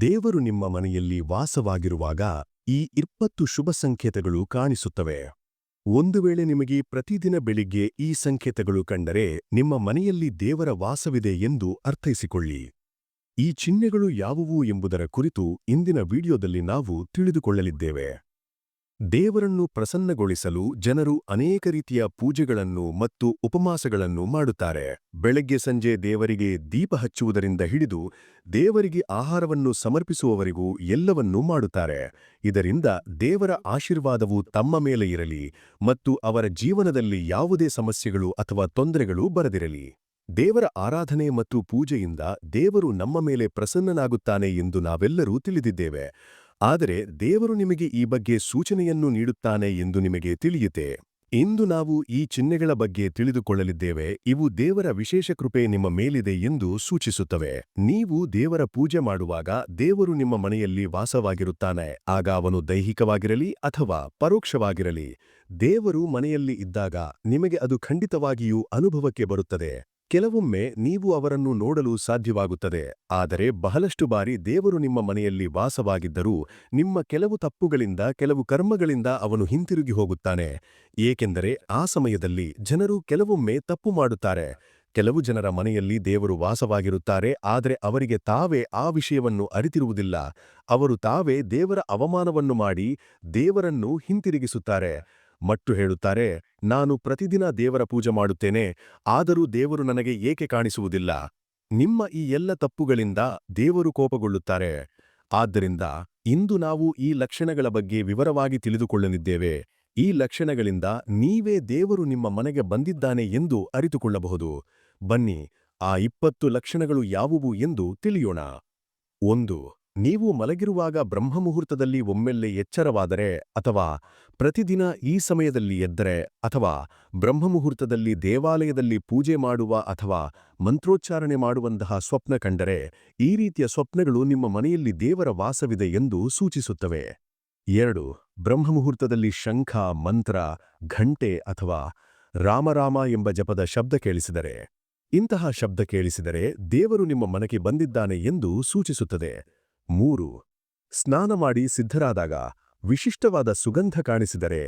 ದೇವರು ನಿಮ್ಮ ಮನೆಯಲ್ಲಿ ವಾಸವಾಗಿರುವಾಗ ಈ ಇಪ್ಪತ್ತು ಶುಭ ಸಂಕೇತಗಳು ಕಾಣಿಸುತ್ತವೆ. ಒಂದು ವೇಳೆ ನಿಮಗೆ ಪ್ರತಿದಿನ ಬೆಳಿಗ್ಗೆ ಈ ಸಂಕೇತಗಳು ಕಂಡರೆ ನಿಮ್ಮ ಮನೆಯಲ್ಲಿ ದೇವರ ವಾಸವಿದೆ ಎಂದು ಅರ್ಥೈಸಿಕೊಳ್ಳಿ. ಈ ಚಿಹ್ನೆಗಳು ಯಾವುವು ಎಂಬುದರ ಕುರಿತು ಇಂದಿನ ವಿಡಿಯೋದಲ್ಲಿ ನಾವು ತಿಳಿದುಕೊಳ್ಳಲಿದ್ದೇವೆ. ದೇವರನ್ನು ಪ್ರಸನ್ನಗೊಳಿಸಲು ಜನರು ಅನೇಕ ರೀತಿಯ ಪೂಜೆಗಳನ್ನು ಮತ್ತು ಉಪಮಾಸಗಳನ್ನು ಮಾಡುತ್ತಾರೆ. ಬೆಳಗ್ಗೆ ಸಂಜೆ ದೇವರಿಗೆ ದೀಪ ಹಚ್ಚುವುದರಿಂದ ಹಿಡಿದು ದೇವರಿಗೆ ಆಹಾರವನ್ನು ಸಮರ್ಪಿಸುವವರೆಗೂ ಎಲ್ಲವನ್ನೂ ಮಾಡುತ್ತಾರೆ. ಇದರಿಂದ ದೇವರ ಆಶೀರ್ವಾದವು ತಮ್ಮ ಮೇಲೆ ಇರಲಿ ಮತ್ತು ಅವರ ಜೀವನದಲ್ಲಿ ಯಾವುದೇ ಸಮಸ್ಯೆಗಳು ಅಥವಾ ತೊಂದರೆಗಳು ಬರದಿರಲಿ. ದೇವರ ಆರಾಧನೆ ಮತ್ತು ಪೂಜೆಯಿಂದ ದೇವರು ನಮ್ಮ ಮೇಲೆ ಪ್ರಸನ್ನನಾಗುತ್ತಾನೆ ಎಂದು ನಾವೆಲ್ಲರೂ ತಿಳಿದಿದ್ದೇವೆ. ಆದರೆ ದೇವರು ನಿಮಗೆ ಈ ಬಗ್ಗೆ ಸೂಚನೆಯನ್ನು ನೀಡುತ್ತಾನೆ ಎಂದು ನಿಮಗೆ ತಿಳಿಯುತ್ತೆ. ಇಂದು ನಾವು ಈ ಚಿಹ್ನೆಗಳ ಬಗ್ಗೆ ತಿಳಿದುಕೊಳ್ಳಲಿದ್ದೇವೆ, ಇವು ದೇವರ ವಿಶೇಷ ಕೃಪೆ ನಿಮ್ಮ ಮೇಲಿದೆ ಎಂದು ಸೂಚಿಸುತ್ತವೆ. ನೀವು ದೇವರ ಪೂಜೆ ಮಾಡುವಾಗ ದೇವರು ನಿಮ್ಮ ಮನೆಯಲ್ಲಿ ವಾಸವಾಗಿರುತ್ತಾನೆ, ಆಗ ಅವನು ದೈಹಿಕವಾಗಿರಲಿ ಅಥವಾ ಪರೋಕ್ಷವಾಗಿರಲಿ. ದೇವರು ಮನೆಯಲ್ಲಿ ಇದ್ದಾಗ ನಿಮಗೆ ಅದು ಖಂಡಿತವಾಗಿಯೂ ಅನುಭವಕ್ಕೆ ಬರುತ್ತದೆ. ಕೆಲವೊಮ್ಮೆ ನೀವು ಅವರನ್ನು ನೋಡಲು ಸಾಧ್ಯವಾಗುತ್ತದೆ, ಆದರೆ ಬಹಳಷ್ಟು ಬಾರಿ ದೇವರು ನಿಮ್ಮ ಮನೆಯಲ್ಲಿ ವಾಸವಾಗಿದ್ದರೂ ನಿಮ್ಮ ಕೆಲವು ತಪ್ಪುಗಳಿಂದ, ಕೆಲವು ಕರ್ಮಗಳಿಂದ ಅವನು ಹಿಂತಿರುಗಿ ಹೋಗುತ್ತಾನೆ. ಏಕೆಂದರೆ ಆ ಸಮಯದಲ್ಲಿ ಜನರು ಕೆಲವೊಮ್ಮೆ ತಪ್ಪು ಮಾಡುತ್ತಾರೆ. ಕೆಲವು ಜನರ ಮನೆಯಲ್ಲಿ ದೇವರು ವಾಸವಾಗಿರುತ್ತಾರೆ, ಆದರೆ ಅವರಿಗೆ ತಾವೇ ಆ ವಿಷಯವನ್ನು ಅರಿತಿರುವುದಿಲ್ಲ. ಅವರು ತಾವೇ ದೇವರ ಅವಮಾನವನ್ನು ಮಾಡಿ ದೇವರನ್ನು ಹಿಂತಿರುಗಿಸುತ್ತಾರೆ. ಮಟ್ಟು ಹೇಳುತ್ತಾರೆ, ನಾನು ಪ್ರತಿದಿನ ದೇವರ ಪೂಜೆ ಮಾಡುತ್ತೇನೆ, ಆದರೂ ದೇವರು ನನಗೆ ಏಕೆ ಕಾಣಿಸುವುದಿಲ್ಲ? ನಿಮ್ಮ ಈ ಎಲ್ಲ ತಪ್ಪುಗಳಿಂದ ದೇವರು ಕೋಪಗೊಳ್ಳುತ್ತಾರೆ. ಆದ್ದರಿಂದ ಇಂದು ನಾವು ಈ ಲಕ್ಷಣಗಳ ಬಗ್ಗೆ ವಿವರವಾಗಿ ತಿಳಿದುಕೊಳ್ಳಲಿದ್ದೇವೆ. ಈ ಲಕ್ಷಣಗಳಿಂದ ನೀವೇ ದೇವರು ನಿಮ್ಮ ಮನೆಗೆ ಬಂದಿದ್ದಾನೆ ಎಂದು ಅರಿತುಕೊಳ್ಳಬಹುದು. ಬನ್ನಿ, ಆ ಇಪ್ಪತ್ತು ಲಕ್ಷಣಗಳು ಯಾವುವು ಎಂದು ತಿಳಿಯೋಣ. ಒಂದು ನೀವು ಮಲಗಿರುವಾಗ ಬ್ರಹ್ಮಮುಹೂರ್ತದಲ್ಲಿ ಒಮ್ಮೆಲ್ಲೆ ಎಚ್ಚರವಾದರೆ ಅಥವಾ ಪ್ರತಿದಿನ ಈ ಸಮಯದಲ್ಲಿ ಎದ್ದರೆ ಅಥವಾ ಬ್ರಹ್ಮಮುಹೂರ್ತದಲ್ಲಿ ದೇವಾಲಯದಲ್ಲಿ ಪೂಜೆ ಮಾಡುವ ಅಥವಾ ಮಂತ್ರೋಚ್ಚಾರಣೆ ಮಾಡುವಂತಹ ಸ್ವಪ್ನ ಕಂಡರೆ ಈ ರೀತಿಯ ಸ್ವಪ್ನಗಳು ನಿಮ್ಮ ಮನೆಯಲ್ಲಿ ದೇವರ ವಾಸವಿದೆ ಎಂದು ಸೂಚಿಸುತ್ತವೆ. ಎರಡು, ಬ್ರಹ್ಮಮುಹೂರ್ತದಲ್ಲಿ ಶಂಖ, ಮಂತ್ರ, ಘಂಟೆ ಅಥವಾ ರಾಮರಾಮ ಎಂಬ ಜಪದ ಶಬ್ದ ಕೇಳಿಸಿದರೆ, ಇಂತಹ ಶಬ್ದ ಕೇಳಿಸಿದರೆ ದೇವರು ನಿಮ್ಮ ಮನಕ್ಕೆ ಬಂದಿದ್ದಾನೆ ಎಂದು ಸೂಚಿಸುತ್ತದೆ. ಮೂರು. ಸ್ನಾನ ಮಾಡಿ ಸಿದ್ಧರಾದಾಗ ವಿಶಿಷ್ಟವಾದ ಸುಗಂಧ ಕಾಣಿಸಿದರೆ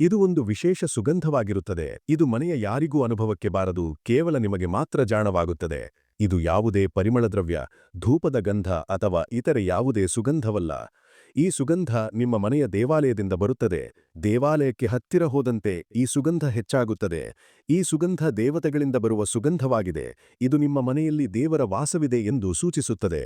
ಇದು ಒಂದು ವಿಶೇಷ ಸುಗಂಧವಾಗಿರುತ್ತದೆ. ಇದು ಮನೆಯ ಯಾರಿಗೂ ಅನುಭವಕ್ಕೆ ಬಾರದು, ಕೇವಲ ನಿಮಗೆ ಮಾತ್ರ ಜಾಣವಾಗುತ್ತದೆ. ಇದು ಯಾವುದೇ ಪರಿಮಳದ್ರವ್ಯ ಧೂಪದ ಗಂಧ ಅಥವಾ ಇತರೆ ಯಾವುದೇ ಸುಗಂಧವಲ್ಲ. ಈ ಸುಗಂಧ ನಿಮ್ಮ ಮನೆಯ ದೇವಾಲಯದಿಂದ ಬರುತ್ತದೆ. ದೇವಾಲಯಕ್ಕೆ ಹತ್ತಿರ ಹೋದಂತೆ ಈ ಸುಗಂಧ ಹೆಚ್ಚಾಗುತ್ತದೆ. ಈ ಸುಗಂಧ ದೇವತೆಗಳಿಂದ ಬರುವ ಸುಗಂಧವಾಗಿದೆ. ಇದು ನಿಮ್ಮ ಮನೆಯಲ್ಲಿ ದೇವರ ವಾಸವಿದೆ ಎಂದು ಸೂಚಿಸುತ್ತದೆ.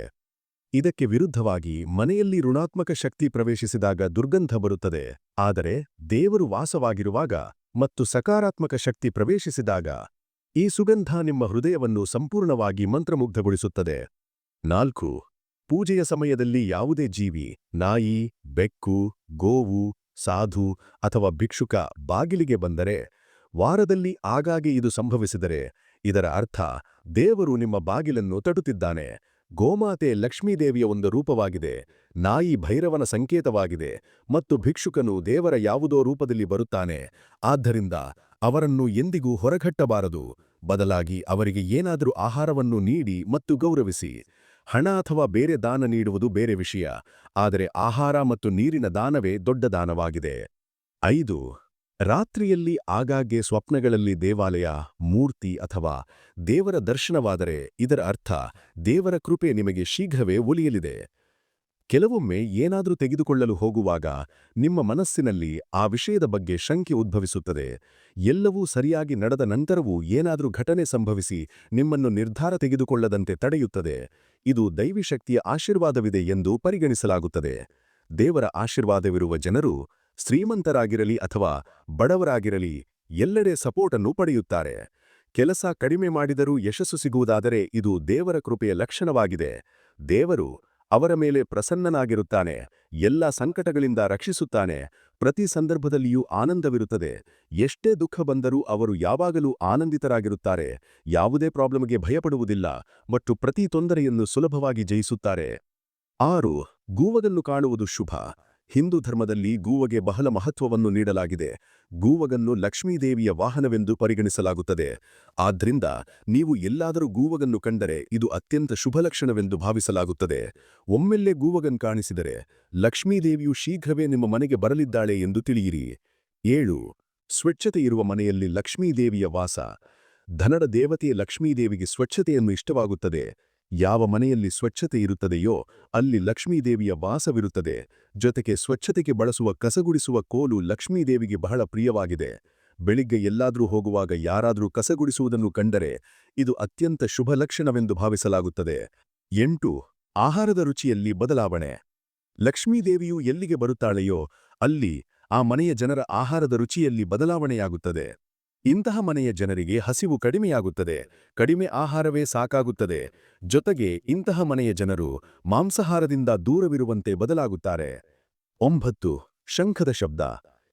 ಇದಕ್ಕೆ ವಿರುದ್ಧವಾಗಿ ಮನೆಯಲ್ಲಿ ಋಣಾತ್ಮಕ ಶಕ್ತಿ ಪ್ರವೇಶಿಸಿದಾಗ ದುರ್ಗಂಧ ಬರುತ್ತದೆ. ಆದರೆ ದೇವರು ವಾಸವಾಗಿರುವಾಗ ಮತ್ತು ಸಕಾರಾತ್ಮಕ ಶಕ್ತಿ ಪ್ರವೇಶಿಸಿದಾಗ ಈ ಸುಗಂಧ ನಿಮ್ಮ ಹೃದಯವನ್ನು ಸಂಪೂರ್ಣವಾಗಿ ಮಂತ್ರಮುಗ್ಧಗೊಳಿಸುತ್ತದೆ. ನಾಲ್ಕು, ಪೂಜೆಯ ಸಮಯದಲ್ಲಿ ಯಾವುದೇ ಜೀವಿ, ನಾಯಿ, ಬೆಕ್ಕು, ಗೋವು, ಸಾಧು ಅಥವಾ ಭಿಕ್ಷುಕ ಬಾಗಿಲಿಗೆ ಬಂದರೆ ವಾರದಲ್ಲಿ ಆಗಾಗ್ಗೆ ಇದು ಸಂಭವಿಸಿದರೆ ಇದರ ಅರ್ಥ ದೇವರು ನಿಮ್ಮ ಬಾಗಿಲನ್ನು ತಡುತ್ತಿದ್ದಾನೆ ಗೋಮಾತೆ ಲಕ್ಷ್ಮೀದೇವಿಯ ಒಂದು ರೂಪವಾಗಿದೆ. ನಾಯಿ ಭೈರವನ ಸಂಕೇತವಾಗಿದೆ ಮತ್ತು ಭಿಕ್ಷುಕನು ದೇವರ ಯಾವುದೋ ರೂಪದಲ್ಲಿ ಬರುತ್ತಾನೆ. ಆದ್ದರಿಂದ ಅವರನ್ನು ಎಂದಿಗೂ ಹೊರಗಟ್ಟಬಾರದು. ಬದಲಾಗಿ ಅವರಿಗೆ ಏನಾದರೂ ಆಹಾರವನ್ನು ನೀಡಿ ಮತ್ತು ಗೌರವಿಸಿ. ಹಣ ಅಥವಾ ಬೇರೆ ದಾನ ನೀಡುವುದು ಬೇರೆ ವಿಷಯ. ಆದರೆ ಆಹಾರ ಮತ್ತು ನೀರಿನ ದಾನವೇ ದೊಡ್ಡ ದಾನವಾಗಿದೆ. ಐದು ರಾತ್ರಿಯಲ್ಲಿ ಆಗಾಗ್ಗೆ ಸ್ವಪ್ನಗಳಲ್ಲಿ ದೇವಾಲಯ, ಮೂರ್ತಿ ಅಥವಾ ದೇವರ ದರ್ಶನವಾದರೆ ಇದರ ಅರ್ಥ ದೇವರ ಕೃಪೆ ನಿಮಗೆ ಶೀಘ್ರವೇ ಒಲಿಯಲಿದೆ. ಕೆಲವೊಮ್ಮೆ ಏನಾದರೂ ತೆಗೆದುಕೊಳ್ಳಲು ಹೋಗುವಾಗ ನಿಮ್ಮ ಮನಸ್ಸಿನಲ್ಲಿ ಆ ವಿಷಯದ ಬಗ್ಗೆ ಶಂಕೆ ಉದ್ಭವಿಸುತ್ತದೆ. ಎಲ್ಲವೂ ಸರಿಯಾಗಿ ನಡೆದ ನಂತರವೂ ಏನಾದರೂ ಘಟನೆ ಸಂಭವಿಸಿ ನಿಮ್ಮನ್ನು ನಿರ್ಧಾರ ತೆಗೆದುಕೊಳ್ಳದಂತೆ ತಡೆಯುತ್ತದೆ. ಇದು ದೈವಿಶಕ್ತಿಯ ಆಶೀರ್ವಾದವಿದೆ ಎಂದು ಪರಿಗಣಿಸಲಾಗುತ್ತದೆ. ದೇವರ ಆಶೀರ್ವಾದವಿರುವ ಜನರು ಶ್ರೀಮಂತರಾಗಿರಲಿ ಅಥವಾ ಬಡವರಾಗಿರಲಿ, ಎಲ್ಲೆಡೆ ಸಪೋರ್ಟನ್ನು ಪಡೆಯುತ್ತಾರೆ. ಕೆಲಸ ಕಡಿಮೆ ಮಾಡಿದರೂ ಯಶಸ್ಸು ಸಿಗುವುದಾದರೆ ಇದು ದೇವರ ಕೃಪೆಯ ಲಕ್ಷಣವಾಗಿದೆ. ದೇವರು ಅವರ ಮೇಲೆ ಪ್ರಸನ್ನನಾಗಿರುತ್ತಾನೆ, ಎಲ್ಲ ಸಂಕಟಗಳಿಂದ ರಕ್ಷಿಸುತ್ತಾನೆ, ಪ್ರತಿ ಸಂದರ್ಭದಲ್ಲಿಯೂ ಆನಂದವಿರುತ್ತದೆ. ಎಷ್ಟೇ ದುಃಖ ಬಂದರೂ ಅವರು ಯಾವಾಗಲೂ ಆನಂದಿತರಾಗಿರುತ್ತಾರೆ, ಯಾವುದೇ ಪ್ರಾಬ್ಲಮ್ಗೆ ಭಯಪಡುವುದಿಲ್ಲ, ಮತ್ತು ಪ್ರತಿ ತೊಂದರೆಯನ್ನು ಸುಲಭವಾಗಿ ಜಯಿಸುತ್ತಾರೆ. ಆರು ಗೂವದನ್ನು ಕಾಣುವುದು ಶುಭ. ಹಿಂದೂ ಧರ್ಮದಲ್ಲಿ ಗೂವಗೆ ಬಹಳ ಮಹತ್ವವನ್ನು ನೀಡಲಾಗಿದೆ. ಗೂವಗನ್ನು ಲಕ್ಷ್ಮೀದೇವಿಯ ವಾಹನವೆಂದು ಪರಿಗಣಿಸಲಾಗುತ್ತದೆ. ಆದ್ದರಿಂದ ನೀವು ಎಲ್ಲಾದರೂ ಗೂವಗನ್ನು ಕಂಡರೆ ಇದು ಅತ್ಯಂತ ಶುಭಲಕ್ಷಣವೆಂದು ಭಾವಿಸಲಾಗುತ್ತದೆ. ಒಮ್ಮೆಲ್ಲೇ ಗೂವಗನ್ ಕಾಣಿಸಿದರೆ ಲಕ್ಷ್ಮೀದೇವಿಯು ಶೀಘ್ರವೇ ನಿಮ್ಮ ಮನೆಗೆ ಬರಲಿದ್ದಾಳೆ ಎಂದು ತಿಳಿಯಿರಿ. ಏಳು. ಸ್ವಚ್ಛತೆ ಇರುವ ಮನೆಯಲ್ಲಿ ಲಕ್ಷ್ಮೀದೇವಿಯ ವಾಸ. ಧನದ ದೇವತೆಯ ಲಕ್ಷ್ಮೀದೇವಿಗೆ ಸ್ವಚ್ಛತೆಯನ್ನು ಇಷ್ಟವಾಗುತ್ತದೆ. ಯಾವ ಮನೆಯಲ್ಲಿ ಸ್ವಚ್ಛತೆ ಇರುತ್ತದೆಯೋ ಅಲ್ಲಿ ಲಕ್ಷ್ಮೀದೇವಿಯ ವಾಸವಿರುತ್ತದೆ. ಜೊತೆಗೆ ಸ್ವಚ್ಛತೆಗೆ ಬಳಸುವ ಕಸಗುಡಿಸುವ ಕೋಲು ಲಕ್ಷ್ಮೀದೇವಿಗೆ ಬಹಳ ಪ್ರಿಯವಾಗಿದೆ. ಬೆಳಿಗ್ಗೆ ಎಲ್ಲಾದರೂ ಹೋಗುವಾಗ ಯಾರಾದರೂ ಕಸಗುಡಿಸುವುದನ್ನು ಕಂಡರೆ ಇದು ಅತ್ಯಂತ ಶುಭ ಲಕ್ಷಣವೆಂದು ಭಾವಿಸಲಾಗುತ್ತದೆ. ಎಂಟು, ಆಹಾರದ ರುಚಿಯಲ್ಲಿ ಬದಲಾವಣೆ. ಲಕ್ಷ್ಮೀದೇವಿಯು ಎಲ್ಲಿಗೆ ಬರುತ್ತಾಳೆಯೋ ಅಲ್ಲಿ ಆ ಮನೆಯ ಜನರ ಆಹಾರದ ರುಚಿಯಲ್ಲಿ ಬದಲಾವಣೆಯಾಗುತ್ತದೆ. ಇಂತಹ ಮನೆಯ ಜನರಿಗೆ ಹಸಿವು ಕಡಿಮೆಯಾಗುತ್ತದೆ, ಕಡಿಮೆ ಆಹಾರವೇ ಸಾಕಾಗುತ್ತದೆ. ಜೊತೆಗೆ ಇಂತಹ ಮನೆಯ ಜನರು ಮಾಂಸಾಹಾರದಿಂದ ದೂರವಿರುವಂತೆ ಬದಲಾಗುತ್ತಾರೆ. ಒಂಬತ್ತು, ಶಂಖದ ಶಬ್ದ.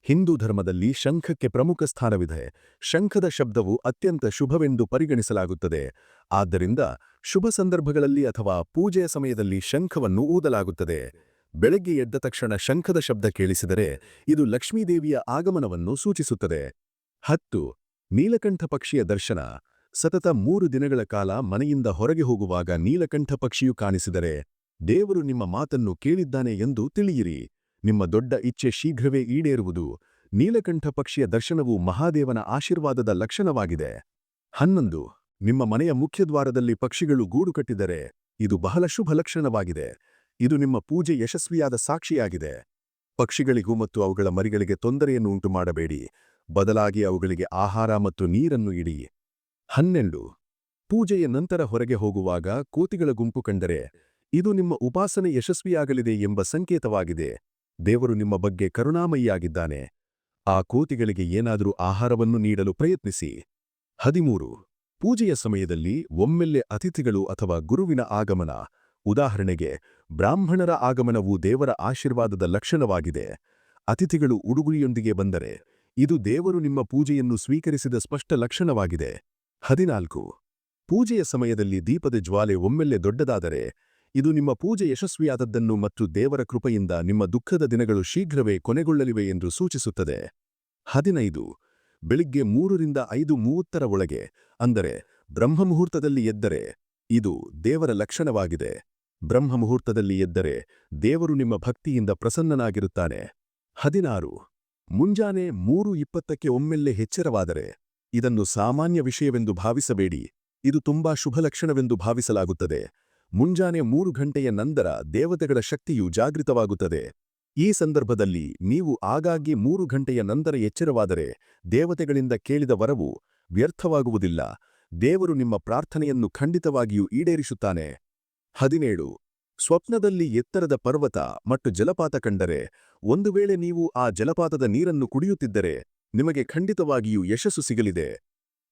ಹಿಂದೂ ಧರ್ಮದಲ್ಲಿ ಶಂಖಕ್ಕೆ ಪ್ರಮುಖ ಸ್ಥಾನವಿದೆ. ಶಂಖದ ಶಬ್ದವು ಅತ್ಯಂತ ಶುಭವೆಂದು ಪರಿಗಣಿಸಲಾಗುತ್ತದೆ. ಆದ್ದರಿಂದ ಶುಭ ಸಂದರ್ಭಗಳಲ್ಲಿ ಅಥವಾ ಪೂಜೆಯ ಸಮಯದಲ್ಲಿ ಶಂಖವನ್ನು ಊದಲಾಗುತ್ತದೆ. ಬೆಳಗ್ಗೆ ಎದ್ದ ತಕ್ಷಣ ಶಂಖದ ಶಬ್ದ ಕೇಳಿಸಿದರೆ ಇದು ಲಕ್ಷ್ಮೀದೇವಿಯ ಆಗಮನವನ್ನು ಸೂಚಿಸುತ್ತದೆ. ಹತ್ತು ನೀಲಕಂಠ ಪಕ್ಷಿಯ ದರ್ಶನ ಸತತ ಮೂರು ದಿನಗಳ ಕಾಲ ಮನೆಯಿಂದ ಹೊರಗೆ ಹೋಗುವಾಗ ನೀಲಕಂಠ ಪಕ್ಷಿಯು ಕಾಣಿಸಿದರೆ, ದೇವರು ನಿಮ್ಮ ಮಾತನ್ನು ಕೇಳಿದ್ದಾನೆ ಎಂದು ತಿಳಿಯಿರಿ. ನಿಮ್ಮ ದೊಡ್ಡ ಇಚ್ಛೆ ಶೀಘ್ರವೇ ಈಡೇರುವುದು. ನೀಲಕಂಠ ಪಕ್ಷಿಯ ದರ್ಶನವು ಮಹಾದೇವನ ಆಶೀರ್ವಾದದ ಲಕ್ಷಣವಾಗಿದೆ. ಹನ್ನೊಂದು. ನಿಮ್ಮ ಮನೆಯ ಮುಖ್ಯದ್ವಾರದಲ್ಲಿ ಪಕ್ಷಿಗಳು ಗೂಡು ಕಟ್ಟಿದರೆ, ಇದು ಬಹಳ ಶುಭ ಲಕ್ಷಣವಾಗಿದೆ. ಇದು ನಿಮ್ಮ ಪೂಜೆ ಯಶಸ್ವಿಯಾದ ಸಾಕ್ಷಿಯಾಗಿದೆ. ಪಕ್ಷಿಗಳಿಗೂ ಮತ್ತು ಅವುಗಳ ಮರಿಗಳಿಗೆ ತೊಂದರೆಯನ್ನು ಉಂಟು ಮಾಡಬೇಡಿ ಬದಲಾಗಿ ಅವುಗಳಿಗೆ ಆಹಾರ ಮತ್ತು ನೀರನ್ನು ಇಡಿ ಹನ್ನೆರಡು. ಪೂಜೆಯ ನಂತರ ಹೊರಗೆ ಹೋಗುವಾಗ ಕೋತಿಗಳ ಗುಂಪು ಕಂಡರೆ, ಇದು ನಿಮ್ಮ ಉಪಾಸನೆ ಯಶಸ್ವಿಯಾಗಲಿದೆ ಎಂಬ ಸಂಕೇತವಾಗಿದೆ. ದೇವರು ನಿಮ್ಮ ಬಗ್ಗೆ ಕರುಣಾಮಯಿಯಾಗಿದ್ದಾನೆ. ಆ ಕೋತಿಗಳಿಗೆ ಏನಾದರೂ ಆಹಾರವನ್ನು ನೀಡಲು ಪ್ರಯತ್ನಿಸಿ. ಹದಿಮೂರು. ಪೂಜೆಯ ಸಮಯದಲ್ಲಿ ಒಮ್ಮೆಲ್ಲೆ ಅತಿಥಿಗಳು ಅಥವಾ ಗುರುವಿನ ಆಗಮನ. ಉದಾಹರಣೆಗೆ, ಬ್ರಾಹ್ಮಣರ ಆಗಮನವು ದೇವರ ಆಶೀರ್ವಾದದ ಲಕ್ಷಣವಾಗಿದೆ. ಅತಿಥಿಗಳು ಉಡುಗುರಿಯೊಂದಿಗೆ ಬಂದರೆ ಇದು ದೇವರು ನಿಮ್ಮ ಪೂಜೆಯನ್ನು ಸ್ವೀಕರಿಸಿದ ಸ್ಪಷ್ಟ ಲಕ್ಷಣವಾಗಿದೆ. ಹದಿನಾಲ್ಕು. ಪೂಜೆಯ ಸಮಯದಲ್ಲಿ ದೀಪದ ಜ್ವಾಲೆ ಒಮ್ಮೆಲ್ಲೆ ದೊಡ್ಡದಾದರೆ, ಇದು ನಿಮ್ಮ ಪೂಜೆ ಯಶಸ್ವಿಯಾದದ್ದನ್ನು ಮತ್ತು ದೇವರ ಕೃಪೆಯಿಂದ ನಿಮ್ಮ ದುಃಖದ ದಿನಗಳು ಶೀಘ್ರವೇ ಕೊನೆಗೊಳ್ಳಲಿವೆ ಎಂದು ಸೂಚಿಸುತ್ತದೆ. ಹದಿನೈದು. ಬೆಳಿಗ್ಗೆ ಮೂರರಿಂದ ಐದು ಮೂವತ್ತರ ಒಳಗೆ, ಅಂದರೆ ಬ್ರಹ್ಮಮುಹೂರ್ತದಲ್ಲಿ ಎದ್ದರೆ, ಇದು ದೇವರ ಲಕ್ಷಣವಾಗಿದೆ. ಬ್ರಹ್ಮಮುಹೂರ್ತದಲ್ಲಿ ಎದ್ದರೆ ದೇವರು ನಿಮ್ಮ ಭಕ್ತಿಯಿಂದ ಪ್ರಸನ್ನನಾಗಿರುತ್ತಾನೆ. ಹದಿನಾರು. ಮುಂಜಾನೆ ಮೂರು ಇಪ್ಪತ್ತಕ್ಕೆ ಒಮ್ಮೆಲ್ಲೆ ಎಚ್ಚರವಾದರೆ ಇದನ್ನು ಸಾಮಾನ್ಯ ವಿಷಯವೆಂದು ಭಾವಿಸಬೇಡಿ. ಇದು ತುಂಬಾ ಶುಭಲಕ್ಷಣವೆಂದು ಭಾವಿಸಲಾಗುತ್ತದೆ. ಮುಂಜಾನೆ ಮೂರು ಗಂಟೆಯ ನಂತರ ದೇವತೆಗಳ ಶಕ್ತಿಯು ಜಾಗೃತವಾಗುತ್ತದೆ. ಈ ಸಂದರ್ಭದಲ್ಲಿ ನೀವು ಆಗಾಗ್ಗೆ ಮೂರು ಗಂಟೆಯ ನಂತರ ಎಚ್ಚರವಾದರೆ ದೇವತೆಗಳಿಂದ ಕೇಳಿದ ವರವು ವ್ಯರ್ಥವಾಗುವುದಿಲ್ಲ. ದೇವರು ನಿಮ್ಮ ಪ್ರಾರ್ಥನೆಯನ್ನು ಖಂಡಿತವಾಗಿಯೂ ಈಡೇರಿಸುತ್ತಾನೆ. ಹದಿನೇಳು. ಸ್ವಪ್ನದಲ್ಲಿ ಎತ್ತರದ ಪರ್ವತ ಮತ್ತು ಜಲಪಾತ ಕಂಡರೆ, ಒಂದು ವೇಳೆ ನೀವು ಆ ಜಲಪಾತದ ನೀರನ್ನು ಕುಡಿಯುತ್ತಿದ್ದರೆ, ನಿಮಗೆ ಖಂಡಿತವಾಗಿಯೂ ಯಶಸ್ಸು ಸಿಗಲಿದೆ.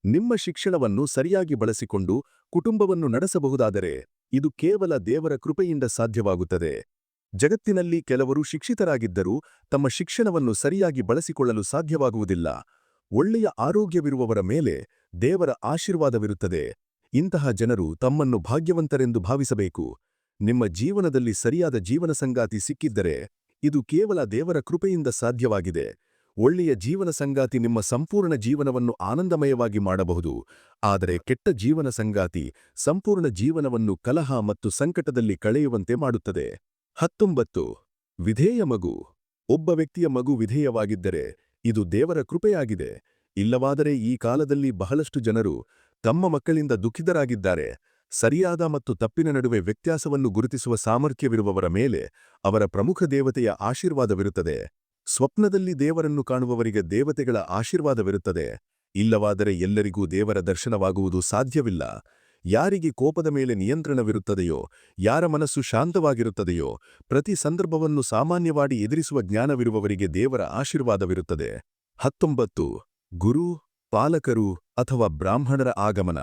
ನಿಮ್ಮ ಶಿಕ್ಷಣವನ್ನು ಸರಿಯಾಗಿ ಬಳಸಿಕೊಂಡು ಕುಟುಂಬವನ್ನು ನಡೆಸಬಹುದಾದರೆ, ಇದು ಕೇವಲ ದೇವರ ಕೃಪೆಯಿಂದ ಸಾಧ್ಯವಾಗುತ್ತದೆ. ಜಗತ್ತಿನಲ್ಲಿ ಕೆಲವರು ಶಿಕ್ಷಿತರಾಗಿದ್ದರೂ, ತಮ್ಮ ಶಿಕ್ಷಣವನ್ನು ಸರಿಯಾಗಿ ಬಳಸಿಕೊಳ್ಳಲು ಸಾಧ್ಯವಾಗುವುದಿಲ್ಲ. ಒಳ್ಳೆಯ ಆರೋಗ್ಯವಿರುವವರ ಮೇಲೆ ದೇವರ ಆಶೀರ್ವಾದವಿರುತ್ತದೆ. ಇಂತಹ ಜನರು ತಮ್ಮನ್ನು ಭಾಗ್ಯವಂತರೆಂದು ಭಾವಿಸಬೇಕು. ನಿಮ್ಮ ಜೀವನದಲ್ಲಿ ಸರಿಯಾದ ಜೀವನ ಸಂಗಾತಿ ಸಿಕ್ಕಿದ್ದರೆ, ಇದು ಕೇವಲ ದೇವರ ಕೃಪೆಯಿಂದ ಸಾಧ್ಯವಾಗಿದೆ. ಒಳ್ಳೆಯ ಜೀವನ ಸಂಗಾತಿ ನಿಮ್ಮ ಸಂಪೂರ್ಣ ಜೀವನವನ್ನು ಆನಂದಮಯವಾಗಿ ಮಾಡಬಹುದು. ಆದರೆ ಕೆಟ್ಟ ಜೀವನ ಸಂಗಾತಿ ಸಂಪೂರ್ಣ ಜೀವನವನ್ನು ಕಲಹ ಮತ್ತು ಸಂಕಟದಲ್ಲಿ ಕಳೆಯುವಂತೆ ಮಾಡುತ್ತದೆ. ಹತ್ತೊಂಬತ್ತು. ವಿಧೇಯ ಮಗು. ಒಬ್ಬ ವ್ಯಕ್ತಿಯ ಮಗು ವಿಧೇಯವಾಗಿದ್ದರೆ, ಇದು ದೇವರ ಕೃಪೆಯಾಗಿದೆ. ಇಲ್ಲವಾದರೆ ಈ ಕಾಲದಲ್ಲಿ ಬಹಳಷ್ಟು ಜನರು ತಮ್ಮ ಮಕ್ಕಳಿಂದ ದುಃಖಿತರಾಗಿದ್ದಾರೆ. ಸರಿಯಾದ ಮತ್ತು ತಪ್ಪಿನ ನಡುವೆ ವ್ಯತ್ಯಾಸವನ್ನು ಗುರುತಿಸುವ ಸಾಮರ್ಥ್ಯವಿರುವವರ ಮೇಲೆ ಅವರ ಪ್ರಮುಖ ದೇವತೆಯ ಆಶೀರ್ವಾದವಿರುತ್ತದೆ. ಸ್ವಪ್ನದಲ್ಲಿ ದೇವರನ್ನು ಕಾಣುವವರಿಗೆ ದೇವತೆಗಳ ಆಶೀರ್ವಾದವಿರುತ್ತದೆ. ಇಲ್ಲವಾದರೆ ಎಲ್ಲರಿಗೂ ದೇವರ ದರ್ಶನವಾಗುವುದು ಸಾಧ್ಯವಿಲ್ಲ. ಯಾರಿಗೆ ಕೋಪದ ಮೇಲೆ ನಿಯಂತ್ರಣವಿರುತ್ತದೆಯೋ, ಯಾರ ಮನಸ್ಸು ಶಾಂತವಾಗಿರುತ್ತದೆಯೋ, ಪ್ರತಿ ಸಂದರ್ಭವನ್ನು ಸಾಮಾನ್ಯವಾಗಿ ಎದುರಿಸುವ ಜ್ಞಾನವಿರುವವರಿಗೆ ದೇವರ ಆಶೀರ್ವಾದವಿರುತ್ತದೆ. ಹತ್ತೊಂಬತ್ತು. ಗುರು, ಪಾಲಕರು ಅಥವಾ ಬ್ರಾಹ್ಮಣರ ಆಗಮನ.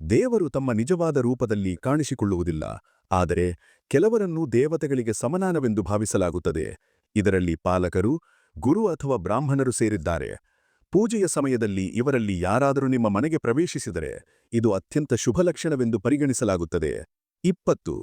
ದೇವರು ತಮ್ಮ ನಿಜವಾದ ರೂಪದಲ್ಲಿ ಕಾಣಿಸಿಕೊಳ್ಳುವುದಿಲ್ಲ, ಆದರೆ ಕೆಲವರನ್ನು ದೇವತೆಗಳಿಗೆ ಸಮನಾನವೆಂದು ಭಾವಿಸಲಾಗುತ್ತದೆ. ಇದರಲ್ಲಿ ಪಾಲಕರು, ಗುರು ಅಥವಾ ಬ್ರಾಹ್ಮಣರು ಸೇರಿದ್ದಾರೆ. ಪೂಜೆಯ ಸಮಯದಲ್ಲಿ ಇವರಲ್ಲಿ ಯಾರಾದರೂ ನಿಮ್ಮ ಮನೆಗೆ ಪ್ರವೇಶಿಸಿದರೆ, ಇದು ಅತ್ಯಂತ ಶುಭಲಕ್ಷಣವೆಂದು ಪರಿಗಣಿಸಲಾಗುತ್ತದೆ. ಇಪ್ಪತ್ತು.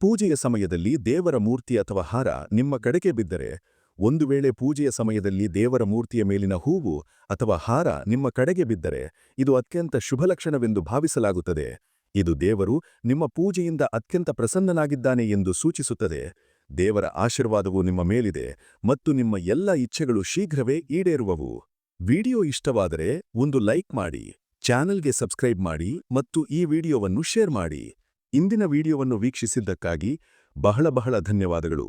ಪೂಜೆಯ ಸಮಯದಲ್ಲಿ ದೇವರ ಮೂರ್ತಿ ಅಥವಾ ಹಾರ ನಿಮ್ಮ ಕಡೆಗೆ ಬಿದ್ದರೆ ಒಂದು ವೇಳೆ ಪೂಜೆಯ ಸಮಯದಲ್ಲಿ ದೇವರ ಮೂರ್ತಿಯ ಮೇಲಿನ ಹೂವು ಅಥವಾ ಹಾರ ನಿಮ್ಮ ಕಡೆಗೆ ಬಿದ್ದರೆ ಇದು ಅತ್ಯಂತ ಶುಭಲಕ್ಷಣವೆಂದು ಭಾವಿಸಲಾಗುತ್ತದೆ. ಇದು ದೇವರು ನಿಮ್ಮ ಪೂಜೆಯಿಂದ ಅತ್ಯಂತ ಪ್ರಸನ್ನನಾಗಿದ್ದಾನೆ ಎಂದು ಸೂಚಿಸುತ್ತದೆ. ದೇವರ ಆಶೀರ್ವಾದವು ನಿಮ್ಮ ಮೇಲಿದೆ ಮತ್ತು ನಿಮ್ಮ ಎಲ್ಲ ಇಚ್ಛೆಗಳು ಶೀಘ್ರವೇ ಈಡೇರುವವು. ವಿಡಿಯೋ ಇಷ್ಟವಾದರೆ ಒಂದು ಲೈಕ್ ಮಾಡಿ, ಚಾನೆಲ್ಗೆ ಸಬ್ಸ್ಕ್ರೈಬ್ ಮಾಡಿ ಮತ್ತು ಈ ವಿಡಿಯೋವನ್ನು ಶೇರ್ ಮಾಡಿ. ಇಂದಿನ ವಿಡಿಯೋವನ್ನು ವೀಕ್ಷಿಸಿದ್ದಕ್ಕಾಗಿ ಬಹಳ ಬಹಳ ಧನ್ಯವಾದಗಳು.